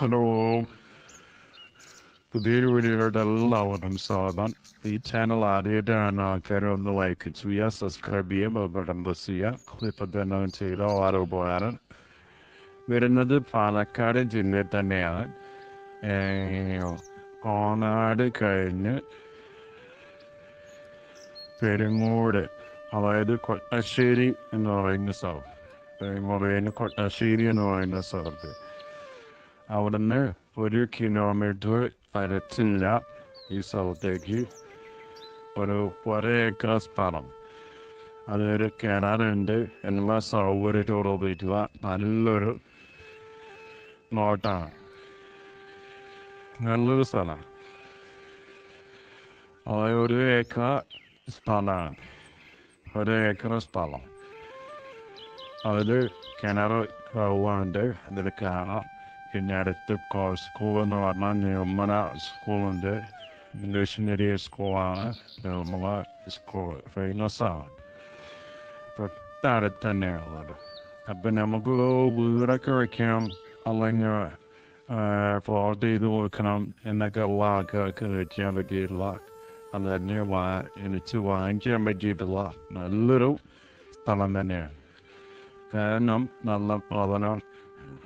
Hello. പുതിയൊരു വീഡിയോയുടെ എല്ലാവർക്കും സ്വാഗതം. ഈ ചാനൽ ആദ്യമായിട്ടാണ് ആൾക്കാർ ഒന്ന് ലൈക്ക് ചെയ്യുക സബ്സ്ക്രൈബ് ചെയ്യുക ബട്ടൺ പ്രസ് ചെയ്യുക. ഇപ്പം തന്നെ ചെയ്ത ഓരോ പോയാലും വരുന്നത് പാലക്കാട് ജില്ലയിൽ തന്നെയാണ്. കോണാട് കഴിഞ്ഞ് പെരുങ്ങോട് അതായത് കൊട്ടശ്ശേരി എന്ന് പറയുന്ന സ്ഥലം. പെരുങ്ങോട് കൊട്ടശ്ശേരി എന്ന് പറയുന്ന സ്ഥലത്ത്. അവിടുന്ന് ഒരു കിലോമീറ്റർ പരച്ചില്ല ഈ സ്ഥലത്തേക്ക് ഒരു ഒരേക്കർ സ്ഥലം അതൊരു കിണറുണ്ട് എല്ലാ സൗകര്യത്തോടും ഉപയോഗിക്കുക നല്ലൊരു നോട്ടാണ് നല്ലൊരു സ്ഥലം അതായത് ഒരു ഏക്കർ സ്ഥലമാണ് ഒരു ഏക്കർ സ്ഥലം അതിൽ കിണർ കവുണ്ട് അതിൽ കാണാം പിന്നെ അടുത്ത് സ്കൂൾ എന്ന് പറഞ്ഞാൽ നിർമ്മല സ്കൂളുണ്ട് ഇംഗ്ലീഷ് മീഡിയം സ്കൂളാണ് നിർമ്മല സ്കൂൾ ഫേമസ് ആണ് തൊട്ടടുത്ത് തന്നെയുള്ളത് അപ്പം നമുക്ക് വീടൊക്കെ വയ്ക്കണം അല്ലെങ്കിൽ പ്ലോട്ട് ചെയ്ത് കൊടുക്കണം എന്നൊക്കെ ഉള്ള ആൾക്കാർക്ക് വെക്കാൻ പറ്റിയിട്ടുള്ള അത് തന്നെ വാ എനിക്ക് വാങ്ങിക്കാൻ പറ്റിയിട്ടുള്ള നല്ലൊരു സ്ഥലം തന്നെയാണ് കാരണം നല്ല പ്രധാനം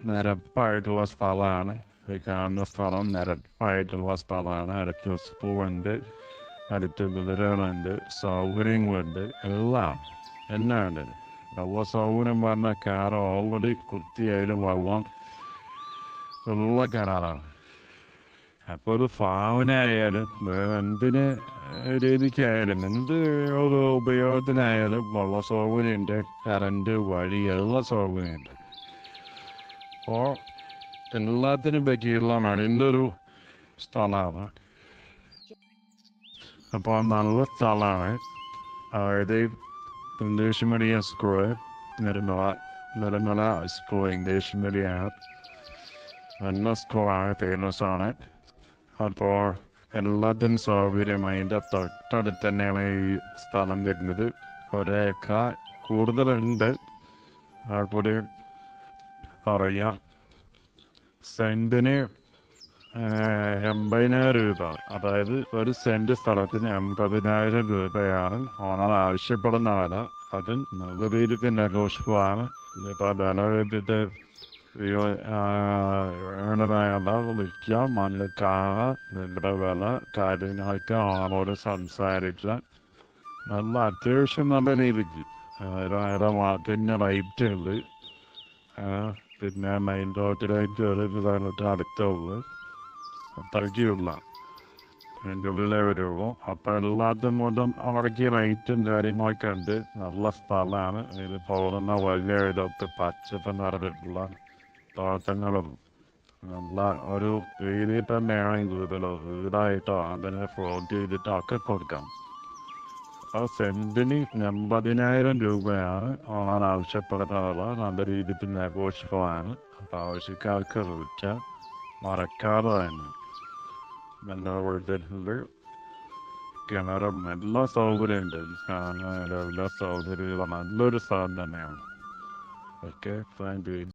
നിരപ്പായിട്ടുള്ള സ്ഥലമാണ് ഈ കാണുന്ന സ്ഥലം നിരപ്പായിട്ടുള്ള സ്ഥലമാണ് അടുത്ത് സ്കൂളുണ്ട് അടുത്ത് കുതിരകളുണ്ട് സൗകര്യങ്ങളുണ്ട് എല്ലാം എല്ലാം ഉണ്ട് നല്ല സൗകര്യം പറഞ്ഞ കാർ ഓൾറെഡി കുത്തിയായാലും വെള്ളം ഉള്ള കിണറാണ് അപ്പോൾ ഒരു ഫാമിനായാലും എന്തിന് രീതിക്കായാലും എന്ത് ഒരു ഉപയോഗത്തിനായാലും വെള്ള സൗകര്യമുണ്ട് കറണ്ട് വഴി എല്ലാ സൗകര്യമുണ്ട് അപ്പോൾ എല്ലാത്തിനും പറ്റിയുള്ള മടിന്റെ ഒരു സ്ഥലമാണ്. അപ്പോൾ നല്ല സ്ഥലമാണ്. അതായത് English medium school Nirmala Nirmala school English മീഡിയമാണ് നല്ല സ്കൂളാണ് ഫേമസാണ് അപ്പോൾ എല്ലാത്തിനും സൗകര്യമായി എന്റെ തൊട്ടടുത്ത് തന്നെയാണ് ഈ സ്ഥലം വരുന്നത്. ഒരേക്കാൾ കൂടുതലുണ്ട്. അതുകൂടി പറയാം സെന്റിന് എൺപതിനായിരം രൂപ. അതായത് ഒരു സെന്റ് സ്ഥലത്തിന് എൺപതിനായിരം രൂപയാണ്. ഓണർ ആവശ്യപ്പെടുന്ന വില. അത് രീതിക്ക് നെഗോഷ്യബിളാണ് ഇപ്പോൾ ധനവിദ്യത്തെ വേണ്ടതായുള്ള വിൽക്കാം മണ്ണ് കാണാം നിങ്ങളുടെ വില കാര്യങ്ങളൊക്കെ ഓണോട് സംസാരിച്ചാൽ നല്ല അത്യാവശ്യം നല്ല രീതിക്ക്. ആയിരം വാട്ടിന്റെ റേറ്റ് ഉണ്ട്. പിന്നെ മെയിൻ റോഡിലേക്ക് ഒരു പരിചയമുള്ള അടുത്തുള്ളൂ അത്രയ്ക്കുള്ള അതിന്റെ ഉള്ളിലേ വരുള്ളൂ. അപ്പോൾ എല്ലാത്തും കൊണ്ടും അവർക്ക് റേറ്റും കാര്യങ്ങളൊക്കെ ഉണ്ട് നല്ല സ്ഥലമാണ്. ഇത് പോകുന്ന വലിയ ഇതൊക്കെ പച്ചപ്പ് നിറഞ്ഞിട്ടുള്ള തോട്ടങ്ങളും നല്ല ഒരു രീതിയിൽ തന്നെയാണ് കൂടുതൽ വീടായിട്ടോ അതിനെ ഫ്ലോട്ട് ചെയ്തിട്ടോ ഒക്കെ കൊടുക്കാം. ആ സെന്റിന് എൺപതിനായിരം രൂപയാണ് ഓണാൻ ആവശ്യപ്പെടുന്നത് നല്ല രീതിയിൽ ആഘോഷിക്കുവാണ് അപ്പോൾ ആവശ്യക്കാർക്ക് വിളിച്ചാൽ മറക്കാതെ തന്നെ. നല്ല കൊടുത്തിട്ടുണ്ട് കിണറും എല്ലാ സൗകര്യമുണ്ട്. എല്ലാ സൗകര്യങ്ങളും. നല്ലൊരു സ്ഥലം തന്നെയാണ്. Okay thank you